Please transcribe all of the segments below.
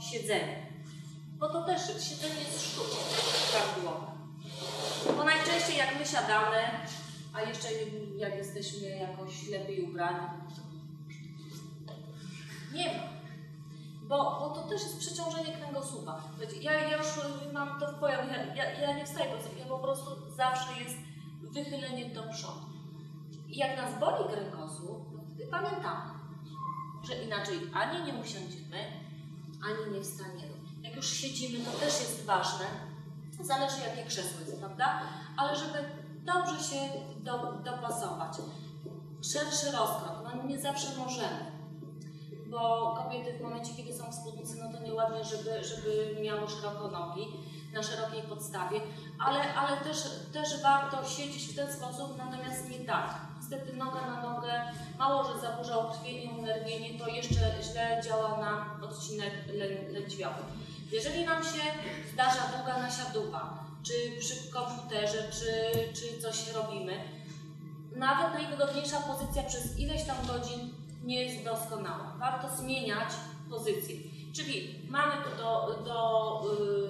siedzenie. Bo to też siedzenie jest sztuką prawidłowe. Bo najczęściej jak my siadamy, a jeszcze jak jesteśmy jakoś lepiej ubrani, nie ma. Bo, bo to też jest przeciążenie kręgosłupa. Ja, ja już mam to w pojawie, ja, ja, nie wstaję, bo ja po prostu zawsze jest wychylenie do przodu. I jak nas boli kręgosłup, to pamiętamy, że inaczej ani nie usiądziemy, ani nie wstaniemy. Jak już siedzimy, to też jest ważne, zależy jakie krzesło jest, prawda? Ale żeby dobrze się do, dopasować. Szerszy rozkrok, no nie zawsze możemy bo kobiety w momencie, kiedy są w spódnicy, no to nieładnie, żeby, żeby miały szeroko nogi na szerokiej podstawie, ale, ale też, też warto siedzieć w ten sposób, natomiast nie tak. Niestety noga na nogę, mało, że zaburza ukrwienie, unerwienie, to jeszcze źle działa na odcinek lę, lędźwiowy. Jeżeli nam się zdarza długa nasiaduwa, czy przy komputerze, czy, czy coś robimy, nawet najwygodniejsza pozycja przez ileś tam godzin nie jest doskonała. Warto zmieniać pozycję. Czyli mamy tu do, do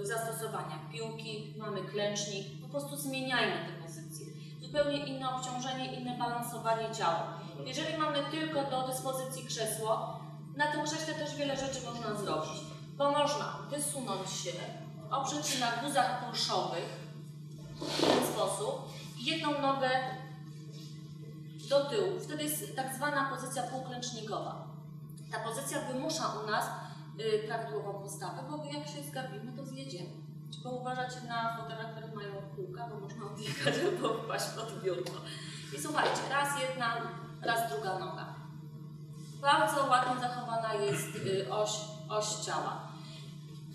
y, zastosowania piłki, mamy klęcznik, po prostu zmieniajmy te pozycje. Zupełnie inne obciążenie, inne balansowanie ciała. Jeżeli mamy tylko do dyspozycji krzesło, na tym krześle też wiele rzeczy można zrobić, bo można wysunąć się, oprzeć się na guzach kulszowych w ten sposób i jedną nogę do tyłu. Wtedy jest tak zwana pozycja półklęcznikowa. Ta pozycja wymusza u nas prawidłową postawę, bo jak się zgarbimy, to zjedziemy. Czy uważacie na fotelach, które mają kółka, bo można odjechać albo wpaść pod biurko. I słuchajcie, raz jedna, raz druga noga. Bardzo ładnie zachowana jest y, oś, oś ciała.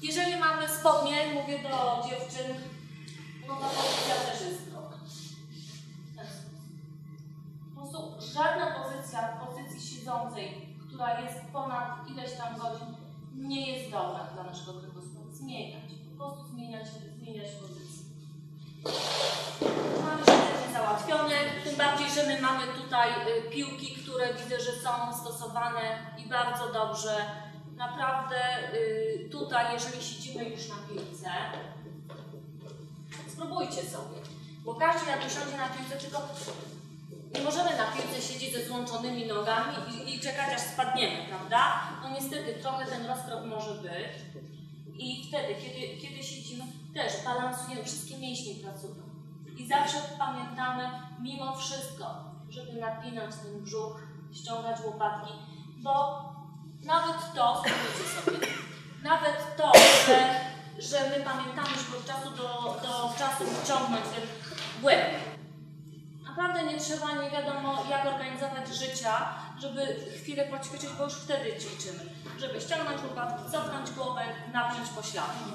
Jeżeli mamy spodnie, mówię do dziewczyn, no ta pozycja też jest zdrowa. Po prostu żadna pozycja w pozycji siedzącej, która jest ponad ileś tam godzin, nie jest dobra dla naszego kręgosłupa. Zmieniać, po prostu zmieniać, zmieniać pozycję. Mamy siedzenie załatwione, tym bardziej, że my mamy tutaj y, piłki, które widzę, że są stosowane i bardzo dobrze. Naprawdę y, tutaj, jeżeli siedzimy już na piłce, spróbujcie sobie, bo każdy jak usiądzie na piłce, tylko nie możemy na piłce siedzieć ze złączonymi nogami i, i czekać aż spadniemy, prawda? No niestety trochę ten rozkrok może być. I wtedy, kiedy, kiedy siedzimy, też balansujemy, wszystkie mięśnie pracują. I zawsze pamiętamy, mimo wszystko, żeby napinać ten brzuch, ściągać łopatki, bo nawet to, sobie, nawet to, że, że my pamiętamy, żeby od czasu do, do czasu wyciągnąć ten łeb, naprawdę nie trzeba, nie wiadomo jak organizować życia, żeby chwilę poćwiczyć, bo już wtedy ćwiczymy. Żeby ściągnąć łopatki, cofnąć głowę, napiąć pośladki.